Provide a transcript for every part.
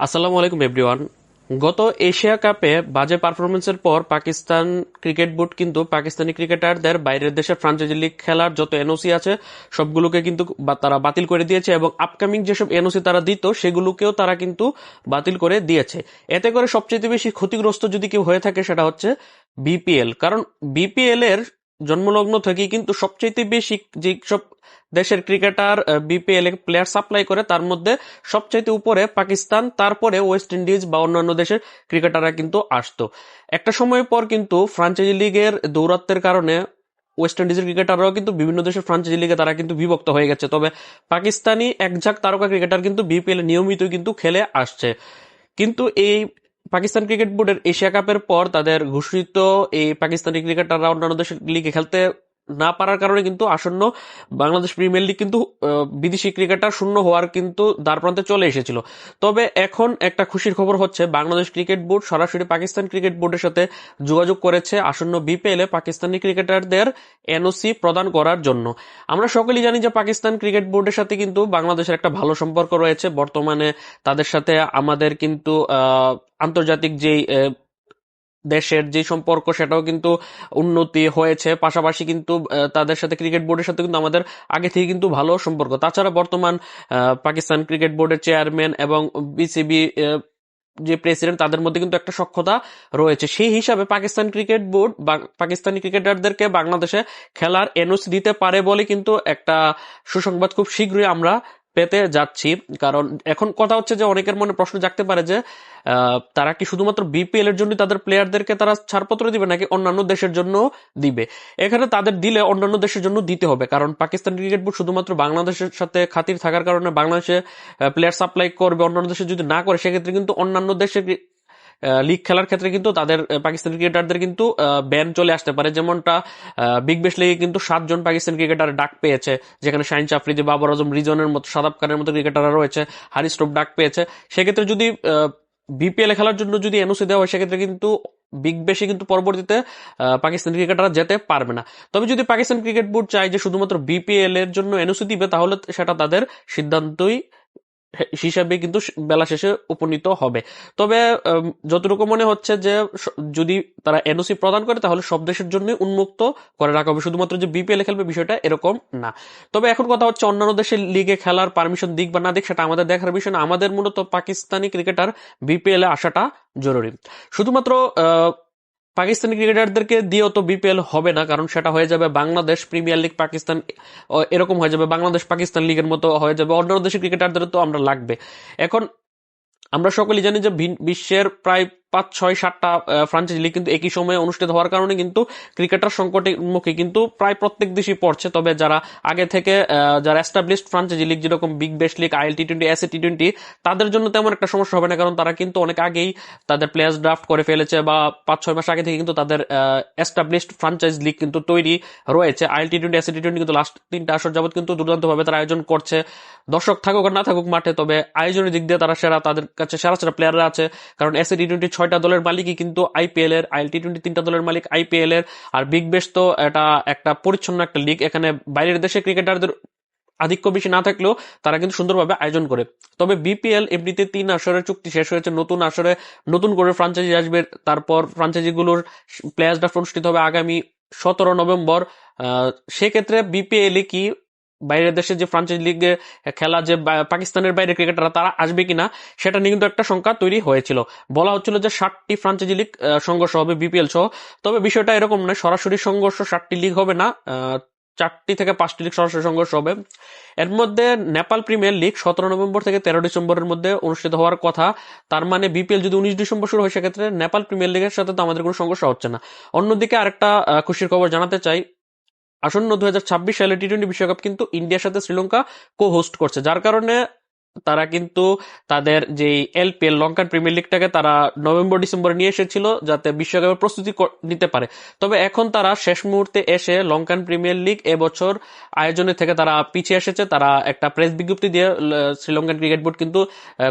আসসালামু আলাইকুম এভরিওয়ান গত এশিয়া কাপে বাজে পারফরমেন্সের পর পাকিস্তান ক্রিকেট বোর্ড কিন্তু পাকিস্তানি ক্রিকেটারদের বাইরের দেশের ফ্রাঞ্চাইজি লিগ খেলার যত এনওসি আছে, সবগুলোকে কিন্তু তারা বাতিল করে দিয়েছে এবং আপকামিং যেসব এনওসি তারা দিত, সেগুলোকেও তারা কিন্তু বাতিল করে দিয়েছে। এতে করে সবচেয়ে বেশি ক্ষতিগ্রস্ত যদি কেউ হয়ে থাকে, সেটা হচ্ছে বিপিএল কারণ বিপিএল এর জন্মলগ্ন থেকেই কিন্তু সবচেয়ে বেশি যে সব দেশের ক্রিকেটার বিপিএল এ প্লেয়ার সাপ্লাই করে, তার মধ্যে সবচাইতে উপরে পাকিস্তান, তারপরে ওয়েস্ট ইন্ডিজ বা অন্যান্য দেশের ক্রিকেটাররা কিন্তু আসতো। একটা সময় পর কিন্তু ফ্রাঞ্চাইজি লিগের দৌরাত্বের কারণে ওয়েস্ট ইন্ডিজের ক্রিকেটাররাও কিন্তু বিভিন্ন দেশের ফ্রাঞ্চাইজি লিগে তারা কিন্তু বিভক্ত হয়ে গেছে। তবে পাকিস্তানি একঝাক তারকা ক্রিকেটার কিন্তু বিপিএল নিয়মিত কিন্তু খেলে আসছে। কিন্তু এই পাকিস্তান ক্রিকেট বোর্ডের এশিয়া কাপের পর তাদের ঘোষিত এই পাকিস্তানি ক্রিকেটাররা অন্যান্য দেশের লিগে খেলতে না পারার কারণে কিন্তু আসন্ন বাংলাদেশ প্রিমিয়ার লিগ কিন্তু বিদেশি ক্রিকেটার শূন্য হওয়ার কিন্তু দ্বারপ্রান্তে চলে এসেছিল। তবে এখন একটা খুশির খবর হচ্ছে, বাংলাদেশ ক্রিকেট বোর্ড সরাসরি পাকিস্তান ক্রিকেট বোর্ডের সাথে যোগাযোগ করেছে আসন্ন বিপিএল পাকিস্তানি ক্রিকেটারদের এনওসি প্রদান করার জন্য। আমরা সকলেই জানি যে পাকিস্তান ক্রিকেট বোর্ডের সাথে কিন্তু বাংলাদেশের একটা ভালো সম্পর্ক রয়েছে। বর্তমানে তাদের সাথে আমাদের কিন্তু আন্তর্জাতিক যেই দেশের যে সম্পর্ক, সেটাও কিন্তু উন্নতি হয়েছে। পাশাপাশি কিন্তু তাদের সাথে ক্রিকেট বোর্ডের সাথে কিন্তু আমাদের আগে থেকে কিন্তু ভালো সম্পর্ক। তাছাড়া বর্তমান পাকিস্তান ক্রিকেট বোর্ডের চেয়ারম্যান এবং বিসিবি যে প্রেসিডেন্ট, তাদের মধ্যে কিন্তু একটা সক্ষতা রয়েছে। সেই হিসাবে পাকিস্তান ক্রিকেট বোর্ড পাকিস্তানি ক্রিকেটারদেরকে বাংলাদেশে খেলার এনওসি দিতে পারে বলে কিন্তু একটা সুসংবাদ খুব শীঘ্রই আমরা পেতে যাচ্ছি। কারণ এখন কথা হচ্ছে যে অনেকের মনে প্রশ্ন জাগতে পারে যে তারা কি শুধুমাত্র বিপিএল এর জন্য তাদের প্লেয়ারদেরকে তারা ছাড়পত্র দিবে নাকি অন্যান্য দেশের জন্য দিবে? এখানে তাদের দিলে অন্যান্য দেশের জন্য দিতে হবে। কারণ পাকিস্তান ক্রিকেট বোর্ড শুধুমাত্র বাংলাদেশের সাথে খাতির থাকার কারণে বাংলাদেশে প্লেয়ার সাপ্লাই করবে, অন্যান্য দেশে যদি না করে, সেক্ষেত্রে কিন্তু অন্যান্য দেশের লিগ খেলার ক্ষেত্রে কিন্তু তাদের পাকিস্তানি ক্রিকেটারদের কিন্তু ব্যান চলে আসতে পারে। যেমনটা বিগ বেশ লিগে কিন্তু সাতজন পাকিস্তান ক্রিকেটার ডাক পেয়েছে। যেখানে শাহিন চাফরিদি বাবর আজম রিজনের মতো, সাদাব খানের মতো ক্রিকেটাররা রয়েছে, হারিস স্টোপ ডাক পেয়েছে। সেক্ষেত্রে যদি বিপিএল খেলার জন্য যদি এনওসি দেওয়া হয়, সেক্ষেত্রে কিন্তু বিগ বেশি কিন্তু পরবর্তীতে পাকিস্তান ক্রিকেটাররা যেতে পারবে না। তবে যদি পাকিস্তান ক্রিকেট বোর্ড চায় যে শুধুমাত্র বিপিএল এর জন্য এনওসি দিবে, তাহলে সেটা তাদের সিদ্ধান্তই হিসাবে কিন্তু বেলা শেষে উপনীত হবে। তবে যতটুকু মনে হচ্ছে যে যদি তারা এনওসি প্রদান করে, তাহলে সব দেশের জন্য উন্মুক্ত করে রাখা হবে। শুধুমাত্র যে বিপিএল খেলবে বিষয়টা এরকম না। তবে এখন কথা হচ্ছে অন্যান্য দেশের লিগে খেলার পারমিশন দিক বা না দিক, সেটা আমাদের দেখার বিষয় না। আমাদের মূলত পাকিস্তানি ক্রিকেটার বিপিএল আসাটা জরুরি। শুধুমাত্র পাকিস্তানি ক্রিকেটারদেরকে দিয়েও তো বিপিএল হবে না, কারণ সেটা হয়ে যাবে বাংলাদেশ, প্রিমিয়ার লিগ, পাকিস্তান এরকম হয়ে যাবে, বাংলাদেশ, পাকিস্তান লিগের মতো হয়ে যাবে অন্য দেশের ক্রিকেটারদের তো আমরা লাগবে। এখন আমরা সকলেই জানি যে বিশ্বের প্রায় পাঁচ ছয় সাতটা ফ্রাঞ্চাইজি লিগ কিন্তু একই সময়ে অনুষ্ঠিত হওয়ার কারণে কিন্তু ক্রিকেটার সংকটের মুখে কিন্তু প্রায় প্রত্যেক দেশই পড়ছে। তবে যারা আগে থেকে যারা এস্টাবলিশড ফ্রাঞ্চাইজি লিগ যেরকম big bash league IL T twenty S T twenty তাদের জন্য তেমন একটা সমস্যা হবে না, কারণ তারা কিন্তু অনেক আগেই তাদের প্লেয়ার্স ড্রাফট করে ফেলেছে বা পাঁচ ছয় মাস আগে থেকে কিন্তু তাদের এস্টাবলিশড ফ্রাঞ্চাইজ লিগ কিন্তু তৈরি রয়েছে। IL T twenty S T twenty কিন্তু লাস্ট তিনটা আসর যাবত কিন্তু দুর্দান্তভাবে তারা আয়োজন করছে। দর্শক থাকুক আর না থাকুক মাঠে, তবে আয়োজনের দিক দিয়ে তারা সেরা, তাদের কাছে সেরা সেরা প্লেয়াররা আছে, কারণ এস টি টোয়েন্টি ছয়টা দলের মালিকই কিন্তু আইপিএল এর আইএল টি টোয়েন্টি তিনটা দলের মালিক আইপিএল এর। আর বিগ বেশ তো এটা একটা পরিচ্ছন্ন একটা লিগ এখানে বাইরের দেশে ক্রিকেটারদের আধিক্য বেশি না থাকলেও তারা কিন্তু সুন্দরভাবে আয়োজন করে। তবে বিপিএল এমনিতে তিন আসরের চুক্তি শেষ হয়েছে, নতুন আসরে নতুন করে ফ্রাঞ্চাইজি আসবে। তারপর ফ্রাঞ্চাইজিগুলোর প্লেয়ার্স ড্রাফট অনুষ্ঠিত হবে আগামী সতেরো নভেম্বর। সেক্ষেত্রে বিপিএল কি বাইরের দেশে যে ফ্রাঞ্চাইজি লিগে খেলা যে পাকিস্তানের বাইরে ক্রিকেটাররা তারা আসবে কিনা, সেটা নিয়ে কিন্তু একটা সংখ্যা তৈরি হয়েছিল। বলা হচ্ছিল যে ষাটটি ফ্রাঞ্চাইজি লিগ সংঘর্ষ হবে বিপিএল সহ। তবে বিষয়টা এরকম নয়, সরাসরি সংঘর্ষ ষাটটি লিগ হবে না চারটি থেকে পাঁচটি লিগ সরাসরি সংঘর্ষ হবে। এর মধ্যে নেপাল প্রিমিয়ার লিগ সতেরো নভেম্বর থেকে তেরো ডিসেম্বরের মধ্যে অনুষ্ঠিত হওয়ার কথা। তার মানে বিপিএল যদি উনিশ ডিসেম্বর শুরু হয়, সেক্ষেত্রে নেপাল প্রিমিয়ার লিগের সাথে তো আমাদের কোনো সংঘর্ষ হচ্ছে না। অন্যদিকে আরেকটা খুশির খবর জানাতে চাই আসন্ন দু সালে টি টোয়েন্টি বিশ্বকাপ কিন্তু ইন্ডিয়ার সাথে শ্রীলঙ্কা কো হোস্ট করছে, যার কারণে তারা কিন্তু তাদের যে এলপিএল লঙ্কান প্রিমিয়ার লিগটাকে তারা নভেম্বর, ডিসেম্বর নিয়ে এসেছিল যাতে বিশ্বকাপের প্রস্তুতি নিতে পারে। তবে এখন তারা শেষ মুহূর্তে এসে লঙ্কান প্রিমিয়ার লিগ এবছর আয়োজনের থেকে তারা পিছিয়ে এসেছে। তারা একটা প্রেস বিজ্ঞপ্তি দিয়ে শ্রীলঙ্কান ক্রিকেট বোর্ড কিন্তু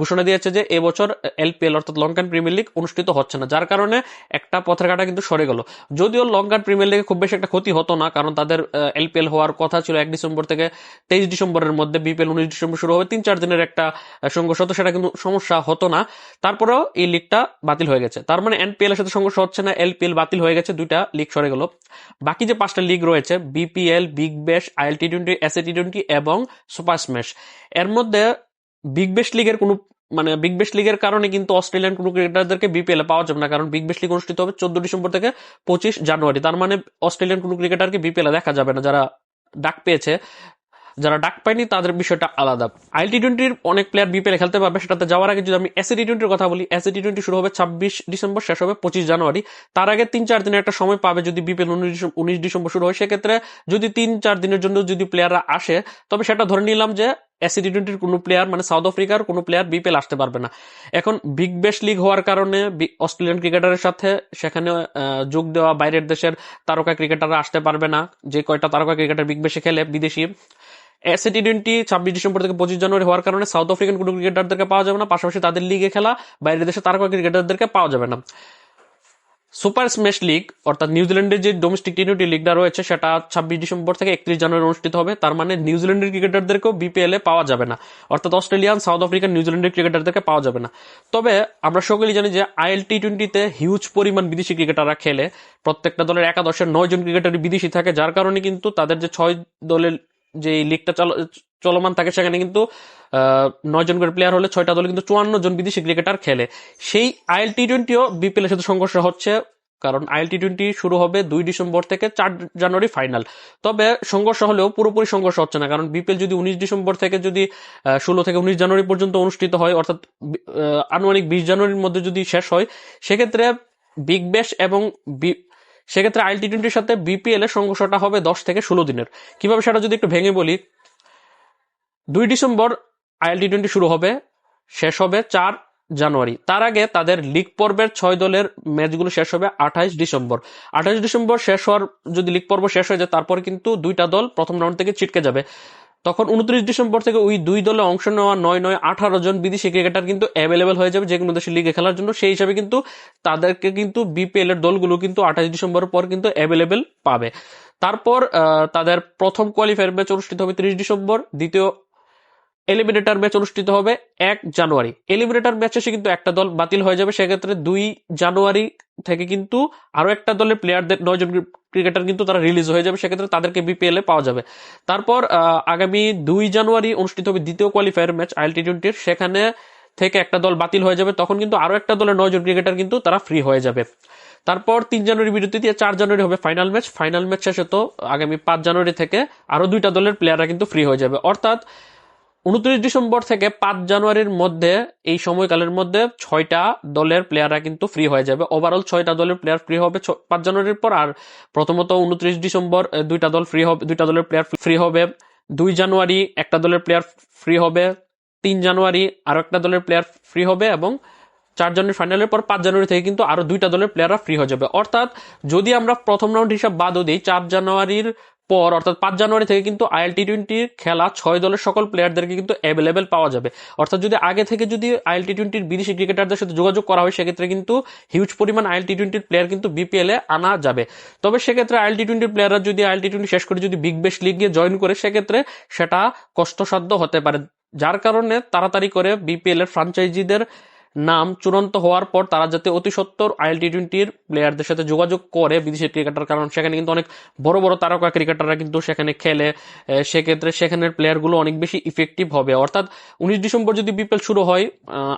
ঘোষণা দিয়েছে যে এবছর এলপিএল অর্থাৎ লঙ্কান প্রিমিয়ার লিগ অনুষ্ঠিত হচ্ছে না। যার কারণে একটা পথের কাটা কিন্তু সরে গেল। যদিও লঙ্কান প্রিমিয়ার লিগে খুব বেশি একটা ক্ষতি হতো না, কারণ তাদের এলপিএল হওয়ার কথা ছিল এক ডিসেম্বর থেকে তেইশ ডিসেম্বরের মধ্যে বিপিএল উনিশ ডিসেম্বর শুরু হবে। তিন চার দিনের একটা একটা সংঘর্ষ হতো সেটা কিন্তু সমস্যা হতো না। তারপরেও এই লিগটা বাতিল হয়ে গেছে। তার মানে এনপিএল এর সাথে সংঘর্ষ হচ্ছে না এলপিএল বাতিল হয়ে গেছে, দুইটা লিগ সরে গেল। বাকি যে পাঁচটা লিগ রয়েছে BPL big bash IL T twenty S T twenty এবং সুপার স্ম্যাশ এর মধ্যে বিগ ব্যাশ লিগের কোনো মানে বিগ ব্যাশ লিগের কারণে কিন্তু অস্ট্রেলিয়ান কোনো ক্রিকেটারদেরকে বিপিএল এ পাওয়া যাবে না, কারণ বিগ ব্যাশ লিগ অনুষ্ঠিত হবে চোদ্দ ডিসেম্বর থেকে পঁচিশ জানুয়ারি। তার মানে অস্ট্রেলিয়ান কোনো ক্রিকেটারকে বিপিএল এ দেখা যাবে না, যারা ডাক পেয়েছে। যারা ডাক পায়নি, তাদের বিষয়টা আলাদা। আইএল টি টোয়েন্টির অনেক প্লেয়ার বিপিএল খেলতে পারবে, সেটাতে যাওয়ার আগে যদি আমি এসি টি টোয়েন্টির কথা বলি এসি টি টোয়েন্টি শুরু হবে ছাব্বিশ ডিসেম্বর, শেষ হবে পঁচিশ জানুয়ারি। তার আগে তিন চার দিনের একটা সময় পাবে যদি বিপিএল উনিশ ডিসেম্বর শুরু হয়। সেক্ষেত্রে যদি তিন চার দিনের জন্য যদি প্লেয়াররা আসে, তবে সেটা ধরে নিলাম যে এসি টি টোয়েন্টির কোনো প্লেয়ার মানে সাউথ আফ্রিকার কোনো প্লেয়ার বিপিএল আসতে পারবে না। এখন বিগ ব্যাশ লিগ হওয়ার কারণে অস্ট্রেলিয়ান ক্রিকেটারের সাথে সেখানে যোগ দেওয়া বাইরের দেশের তারকা ক্রিকেটাররা আসতে পারবে না। যে কয়টা তারকা ক্রিকেটার বিগ বেশে খেলে, বিদেশি। এসএ টি টোয়েন্টি ছাব্বিশ ডিসেম্বর থেকে পঁচিশ জানুয়ারি হওয়ার কারণে সাউথ আফ্রিকান কোনো ক্রিকেটারদেরকে পাওয়া যাবে না। পাশাপাশি তাদের লিগে খেলা, বাইরের দেশে তারকা ক্রিকেটারদেরকে পাওয়া যাবে না। সুপার স্ম্যাশ লিগ অর্থাৎ নিউজিল্যান্ডের যে ডোমেস্টিক টি টোয়েন্টি লিগটা রয়েছে, সেটা ছাব্বিশ ডিসেম্বর থেকে একত্রিশ জানুয়ারি অনুষ্ঠিত হবে। তার মানে নিউজিল্যান্ডের ক্রিকেটারদেরকেও বিপিএল এ পাওয়া যাবে না। অর্থাৎ অস্ট্রেলিয়ান সাউথ আফ্রিকান নিউজিল্যান্ডের ক্রিকেটারদেরকে পাওয়া যাবে না। তবে আমরা সকলেই জানি যে আইএল টি টোয়েন্টিতে হিউজ পরিমাণ বিদেশি ক্রিকেটাররা খেলে। প্রত্যেকটা দলের একাদশের নয় জন ক্রিকেটারই বিদেশি থাকে, যার কারণে কিন্তু তাদের যে ছয় দলের যে লিগটা চল- চলমান থাকে সেখানে কিন্তু নয় জন করে প্লেয়ার হলে ছয়টা দলে কিন্তু চুয়ান্ন জন বিদেশি ক্রিকেটার খেলে। সেই আইএল টি টোয়েন্টিও বিপিএল এর সাথে সংঘর্ষ হচ্ছে, কারণ আইএল টি টোয়েন্টি শুরু হবে দুই ডিসেম্বর থেকে চার জানুয়ারি ফাইনাল তবে সংঘর্ষ হলেও পুরোপুরি সংঘর্ষ হচ্ছে না, কারণ বিপিএল যদি উনিশ ডিসেম্বর থেকে যদি ষোলো থেকে উনিশ জানুয়ারি পর্যন্ত অনুষ্ঠিত হয়, অর্থাৎ আনুমানিক বিশ জানুয়ারির মধ্যে যদি শেষ হয়, সেক্ষেত্রে বিগ ব্যাশ এবং সেক্ষেত্রে আইএল টি টোয়েন্টির সাথে বিপিএল এর সংঘর্ষটা হবে দশ থেকে ষোলো দিনের। কীভাবে সেটা যদি একটু ভেঙে বলি, দুই ডিসেম্বর আইএল টি টোয়েন্টি শুরু হবে, শেষ হবে চার জানুয়ারি। তার আগে তাদের লিগ পর্বের ছয় দলের ম্যাচগুলো শেষ হবে আঠাইশ ডিসেম্বর। আঠাইশ ডিসেম্বর শেষ হওয়ার যদি লিগ পর্ব শেষ হয়ে যায়, তারপর কিন্তু দুইটা দল প্রথম রাউন্ড থেকে ছিটকে যাবে। তখন উনত্রিশ ডিসেম্বর থেকে ওই দুই দলে অংশ নেওয়া নয় নয় আঠারো জন বিদেশি ক্রিকেটার কিন্তু অ্যাভেলেবেল হয়ে যাবে যে কোনো দেশের লিগে খেলার জন্য। সেই হিসাবে কিন্তু তাদেরকে কিন্তু বিপিএল এর দলগুলো কিন্তু আঠাশ ডিসেম্বরের পর কিন্তু অ্যাভেলেবেল পাবে। তারপর তাদের প্রথম কোয়ালিফায়ার ম্যাচ অনুষ্ঠিত হবে তিরিশ ডিসেম্বর। দ্বিতীয় এলিমিনেটর ম্যাচ অনুষ্ঠিত হবে এক জানুয়ারি। এলিমিনেটর ম্যাচ শেষে কিন্তু একটা দল বাতিল হয়ে যাবে। সেক্ষেত্রে দুই জানুয়ারি থেকে কিন্তু আরও একটা দলের প্লেয়ারদের নয়জন ক্রিকেটার কিন্তু তারা রিলিজ হয়ে যাবে, সেক্ষেত্রে তাদেরকে বিপিএল এ পাওয়া যাবে। তারপর আগামী দুই জানুয়ারি অনুষ্ঠিত হবে দ্বিতীয় কোয়ালিফায়ার ম্যাচ আইএল টি টোয়েন্টির সেখানে থেকে একটা দল বাতিল হয়ে যাবে, তখন কিন্তু আরও একটা দলের নয়জন ক্রিকেটার কিন্তু তারা ফ্রি হয়ে যাবে। তারপর তিন জানুয়ারি বিরতি দিয়ে চার জানুয়ারি হবে ফাইনাল ম্যাচ ফাইনাল ম্যাচ শেষে তো আগামী পাঁচ জানুয়ারি থেকে আরও দুইটা দলের প্লেয়াররা কিন্তু ফ্রি হয়ে যাবে। অর্থাৎ উনত্রিশ ডিসেম্বর থেকে পাঁচ জানুয়ারির মধ্যে, এই সময়কালের মধ্যে ছয়টা দলের প্লেয়াররা কিন্তু ফ্রি হয়ে যাবে। ওভারঅল ছয়টা দলের প্লেয়ার ফ্রি হবে পাঁচ জানুয়ারির পর আর প্রথমত উনত্রিশ ডিসেম্বর দুইটা দল ফ্রি হবে দুইটা দলের প্লেয়ার ফ্রি হবে। দুই জানুয়ারি একটা দলের প্লেয়ার ফ্রি হবে, তিন জানুয়ারি আরও একটা দলের প্লেয়ার ফ্রি হবে এবং চার জানুয়ারি ফাইনালের পর পাঁচ জানুয়ারি থেকে কিন্তু আরও দুইটা দলের প্লেয়াররা ফ্রি হয়ে যাবে। অর্থাৎ যদি আমরা প্রথম রাউন্ড হিসাব বাদও দিই, চার জানুয়ারির পর, অর্থাৎ পাঁচ জানুয়ারি থেকে কিন্তু আইএল টি টোয়েন্টির খেলা ছয় দলের সকল প্লেয়ারদেরকে কিন্তু অ্যাভেলেবেল পাওয়া যাবে। অর্থাৎ যদি আগে থেকে যদি আইএল টি টোয়েন্টির বিদেশি ক্রিকেটারদের সাথে যোগাযোগ করা হয়, সেক্ষেত্রে কিন্তু হিউজ পরিমাণ আইএল টি টোয়েন্টির প্লেয়ার কিন্তু বিপিএল এ আনা যাবে। তবে সেক্ষেত্রে আইএল টি টোয়েন্টির প্লেয়াররা যদি আইএল টি টোয়েন্টি শেষ করে যদি বিগ বেশ লিগে জয়েন করে, সেক্ষেত্রে সেটা কষ্টসাধ্য হতে পারে। যার কারণে তাড়াতাড়ি করে বিপিএল এর ফ্রাঞ্চাইজিদের নাম চূড়ান্ত হওয়ার পর তারা যাতে অতি সত্তর আইএল টি টোয়েন্টির প্লেয়ারদের সাথে যোগাযোগ করে বিদেশি ক্রিকেটার, কারণ সেখানে কিন্তু অনেক বড় বড় তারকা ক্রিকেটাররা কিন্তু সেখানে খেলে। সেক্ষেত্রে সেখানের প্লেয়ারগুলো অনেক বেশি ইফেক্টিভ হবে। অর্থাৎ উনিশ ডিসেম্বর যদি বিপিএল শুরু হয়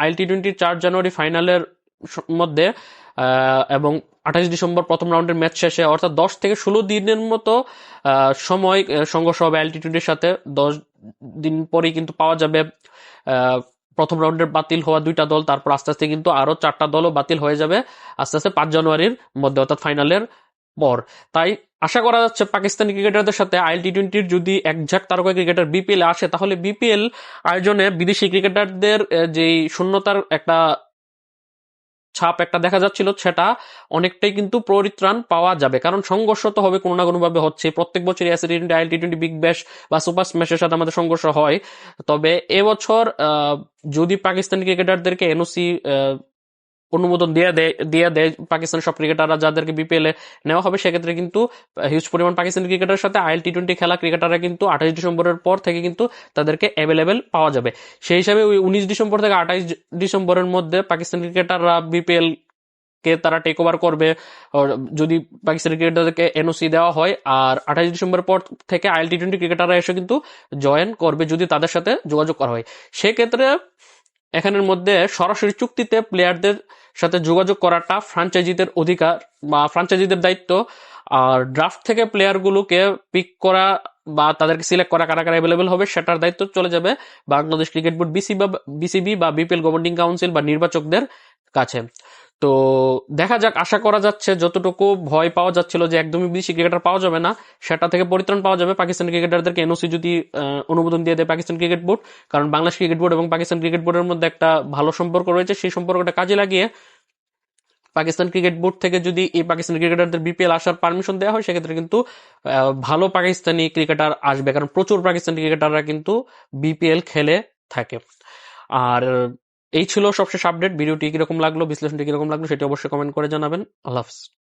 আইএল টি টোয়েন্টির চার জানুয়ারি ফাইনালের মধ্যে এবং আঠাশ ডিসেম্বর প্রথম রাউন্ডের ম্যাচ শেষে, অর্থাৎ দশ থেকে ষোলো দিনের মতো সময় সংঘর্ষ হবে টোয়েন্টির সাথে। দশ দিন পরেই কিন্তু পাওয়া যাবে প্রথম রাউন্ডের বাতিল হওয়া দুইটা দল, তারপর আস্তে আস্তে কিন্তু আরও চারটা দলও বাতিল হয়ে যাবে আস্তে আস্তে পাঁচ জানুয়ারির মধ্যে, অর্থাৎ ফাইনালের পর। তাই আশা করা যাচ্ছে পাকিস্তানি ক্রিকেটারদের সাথে আইএল টি টোয়েন্টির যদি একঝাক তারকা ক্রিকেটার বিপিএল আসে, তাহলে বিপিএল আয়োজনে বিদেশি ক্রিকেটারদের যেই শূন্যতার একটা ছাপ একটা দেখা যাচ্ছিল, সেটা অনেকটাই কিন্তু পরিত্রাণ পাওয়া যাবে। কারণ সংঘর্ষ তো হবে কোনো না কোনো ভাবে হচ্ছে। প্রত্যেক বছর twenty IL T twenty big bash বা সুপার স্ম্যাশের সাথে আমাদের সংঘর্ষ হয়। তবে এবছর যদি পাকিস্তানি ক্রিকেটারদেরকে এনওসি অনুমোদন দিয়ে দেয় দিয়ে দেয়, পাকিস্তানের সব ক্রিকেটাররা যাদেরকে বিপিএল এ নেওয়া হবে, সেক্ষেত্রে কিন্তু হিউজ পরিমাণ পাকিস্তানি ক্রিকেটারের সাথে আইএল টি টোয়েন্টি খেলা ক্রিকেটাররা কিন্তু আঠাশ ডিসেম্বরের পর থেকে কিন্তু তাদেরকে অ্যাভেলেবেল পাওয়া যাবে। সেই হিসাবে ওই উনিশ ডিসেম্বর থেকে আঠাইশ ডিসেম্বরের মধ্যে পাকিস্তানি ক্রিকেটাররা বিপিএল কে তারা টেক ওভার করবে। যদি পাকিস্তানি ক্রিকেটারদেরকে এনওসি দেওয়া হয়, আর আঠাশ ডিসেম্বর পর থেকে আইএল টি টোয়েন্টি ক্রিকেটাররা এসে কিন্তু জয়েন করবে যদি তাদের সাথে যোগাযোগ করা হয়। সেক্ষেত্রে এখানের মধ্যে সরাসরি চুক্তিতে প্লেয়ারদের সাথে যোগাযোগ করাটা ফ্রাঞ্চাইজিদের অধিকার বা ফ্রাঞ্চাইজিদের দায়িত্ব। আর ড্রাফট থেকে প্লেয়ারগুলোকে পিক করা বা তাদেরকে সিলেক্ট করা কারা কারা অ্যাভেলেবেল হবে সেটার দায়িত্ব চলে যাবে বাংলাদেশ ক্রিকেট বোর্ড বিসি বা বিসিবি বা বিপিএল গভর্নিং কাউন্সিল বা নির্বাচকদের কাছে। তো দেখা যাক, আশা করা যাচ্ছে যতটুকু ভয় পাওয়া যাচ্ছিল যে একদমই বেশি ক্রিকেটার পাওয়া যাবে না, সেটা থেকে পরিত্রাণ পাওয়া যাবে পাকিস্তান ক্রিকেটারদেরকে এনওসি যদি অনুমোদন দিয়ে দেয় পাকিস্তান ক্রিকেট বোর্ড, কারণ বাংলাদেশ ক্রিকেট বোর্ড এবং পাকিস্তান ক্রিকেট বোর্ডের মধ্যে একটা ভালো সম্পর্ক রয়েছে, সেই সম্পর্কটা কাজে লাগিয়ে পাকিস্তান ক্রিকেট বোর্ড থেকে যদি এই পাকিস্তানি ক্রিকেটারদের বিপিএল আসার পারমিশন দেওয়া হয়, সেক্ষেত্রে কিন্তু ভালো পাকিস্তানি ক্রিকেটার আসবে। কারণ প্রচুর পাকিস্তানি ক্রিকেটাররা কিন্তু বিপিএল খেলে থাকে। আর, এই ছিল সবশেষ আপডেট ভিডিওটি কীরকম লাগল, বিশ্লেষণটি কীরকম লাগল, সেটি অবশ্যই কমেন্ট করে জানাবেন। আল্লাহ হাফিজ।